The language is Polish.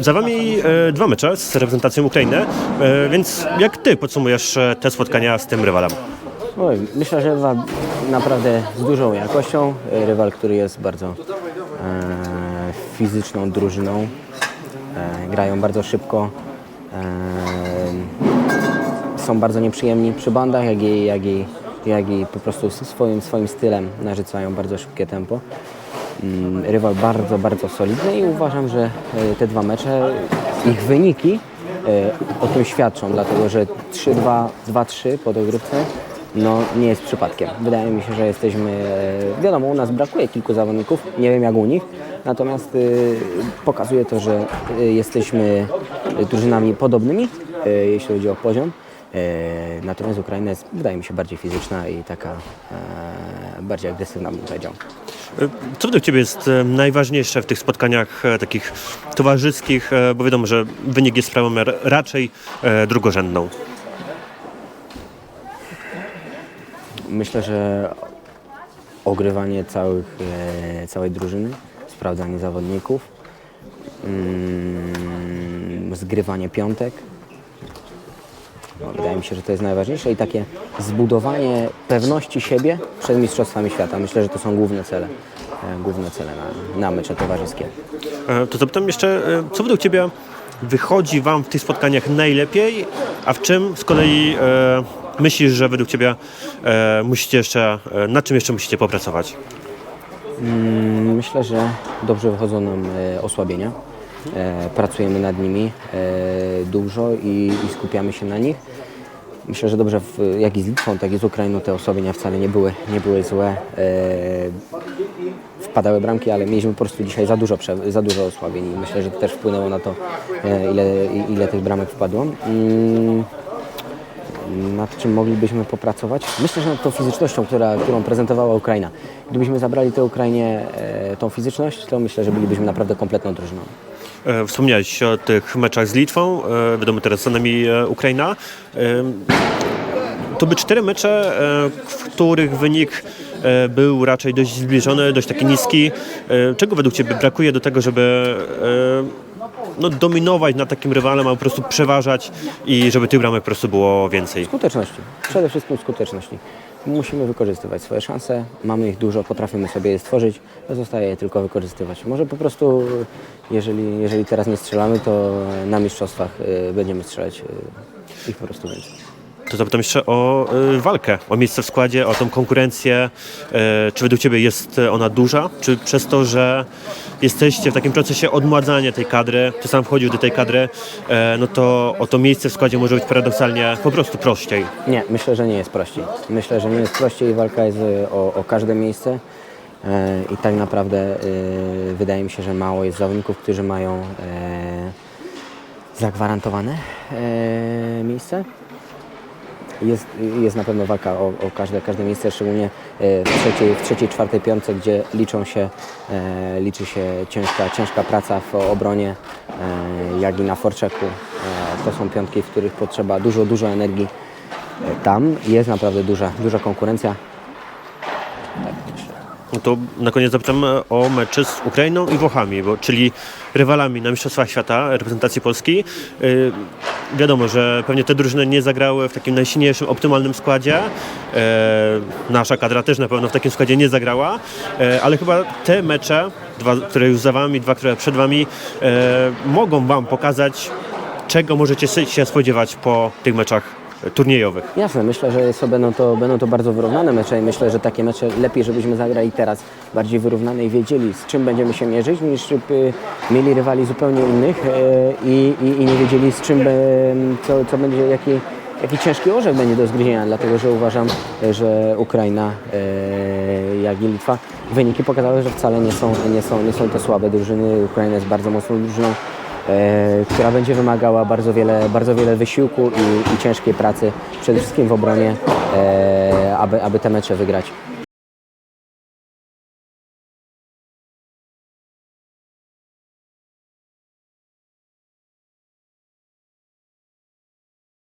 Za Wami e, dwa mecze z reprezentacją Ukrainy, e, więc jak Ty podsumujesz e, te spotkania z tym rywalem? Oj, myślę, że rywal naprawdę z dużą jakością. Rywal, który jest bardzo e, fizyczną drużyną. E, grają bardzo szybko. E, są bardzo nieprzyjemni przy bandach, jak i, jak i, jak i po prostu swoim, swoim stylem narzucają bardzo szybkie tempo. Mm, Rywal bardzo, bardzo solidny i uważam, że e, te dwa mecze, ich wyniki e, o tym świadczą, dlatego że 3-2, 2-3 po dogrywce no, nie jest przypadkiem. Wydaje mi się, że jesteśmy, e, wiadomo, u nas brakuje kilku zawodników, nie wiem jak u nich, natomiast pokazuje to, że jesteśmy drużynami podobnymi, jeśli chodzi o poziom. Natomiast Ukraina jest, wydaje mi się, bardziej fizyczna i taka bardziej agresywna, bym powiedział. E, Co według Ciebie jest e, najważniejsze w tych spotkaniach e, takich towarzyskich, bo wiadomo, że wynik jest sprawą raczej drugorzędną. Myślę, że ogrywanie całych, całej drużyny, sprawdzanie zawodników, mm, zgrywanie piątek. No, wydaje mi się, że to jest najważniejsze i takie zbudowanie pewności siebie przed Mistrzostwami Świata. Myślę, że to są główne cele, e, główne cele na, na mecze towarzyskie. E, To zapytam jeszcze, e, co według Ciebie wychodzi Wam w tych spotkaniach najlepiej, a w czym z kolei e, myślisz, że według Ciebie e, musicie jeszcze, e, nad czym jeszcze musicie popracować? Mm, Myślę, że dobrze wychodzą nam osłabienia. E, Pracujemy nad nimi e, dużo i, i skupiamy się na nich. Myślę, że dobrze w, jak i z Litwą, tak i z Ukrainą te osłabienia wcale nie były, nie były złe. E, Wpadały bramki, ale mieliśmy po prostu dzisiaj za dużo, za dużo osłabień i myślę, że to też wpłynęło na to, ile, ile tych bramek wpadło. Mm, nad czym moglibyśmy popracować? Myślę, że nad tą fizycznością, która, którą prezentowała Ukraina. Gdybyśmy zabrali tę Ukrainie e, tą fizyczność, to myślę, że bylibyśmy naprawdę kompletną drużyną. E, Wspomniałeś o tych meczach z Litwą, e, wiadomo teraz za nami e, Ukraina. To by cztery mecze, w których wynik był raczej dość zbliżony, dość taki niski. Czego według Ciebie brakuje do tego, żeby no, dominować nad takim rywalem, a po prostu przeważać i żeby tych bramek po prostu było więcej? Skuteczności. Przede wszystkim skuteczności. Musimy wykorzystywać swoje szanse. Mamy ich dużo, potrafimy sobie je stworzyć. Zostaje je tylko wykorzystywać. Może po prostu, jeżeli, jeżeli teraz nie strzelamy, to na mistrzostwach e, będziemy strzelać e, ich po prostu więcej. To zapytam jeszcze o y, walkę, o miejsce w składzie, o tą konkurencję. Y, czy według Ciebie jest ona duża? Czy przez to, że jesteście w takim procesie odmładzania tej kadry, Ty sam wchodził do tej kadry, y, no to o to miejsce w składzie może być paradoksalnie po prostu prościej. Nie, myślę, że nie jest prościej. Myślę, że nie jest prościej. Walka jest e, o, o każde miejsce e, i tak naprawdę e, wydaje mi się, że mało jest zawodników, którzy mają e, zagwarantowane e, miejsce. Jest, jest na pewno walka o, o każde, każde miejsce, szczególnie e, w trzeciej, w trzeciej, czwartej piątce, gdzie liczą się, e, liczy się ciężka, ciężka praca w obronie, e, jak i na forczeku. To są piątki, w których potrzeba dużo, dużo energii. Tam jest naprawdę duża, duża konkurencja. To na koniec zapytam e, o mecze z Ukrainą i Włochami, bo, czyli rywalami na Mistrzostwach Świata reprezentacji Polski. Y, wiadomo, że pewnie te drużyny nie zagrały w takim najsilniejszym, optymalnym składzie. E, nasza kadra też na pewno w takim składzie nie zagrała, e, ale chyba te mecze, dwa, które już za Wami, dwa, które przed Wami, mogą Wam pokazać, czego możecie się spodziewać po tych meczach turniejowych. Jasne, myślę, że są, będą, to, będą to bardzo wyrównane mecze i myślę, że takie mecze lepiej, żebyśmy zagrali teraz bardziej wyrównane i wiedzieli, z czym będziemy się mierzyć, niż by mieli rywali zupełnie innych e, i, i, i nie wiedzieli, z czym, e, co, co będzie, jaki, jaki ciężki orzech będzie do zgryzienia, dlatego że uważam, e, że Ukraina, jak i Litwa, wyniki pokazały, że wcale nie są, nie są, nie są to słabe drużyny. Ukraina jest bardzo mocną drużyną która będzie wymagała bardzo wiele, bardzo wiele wysiłku i, i ciężkiej pracy, przede wszystkim w obronie, e, aby, aby te mecze wygrać.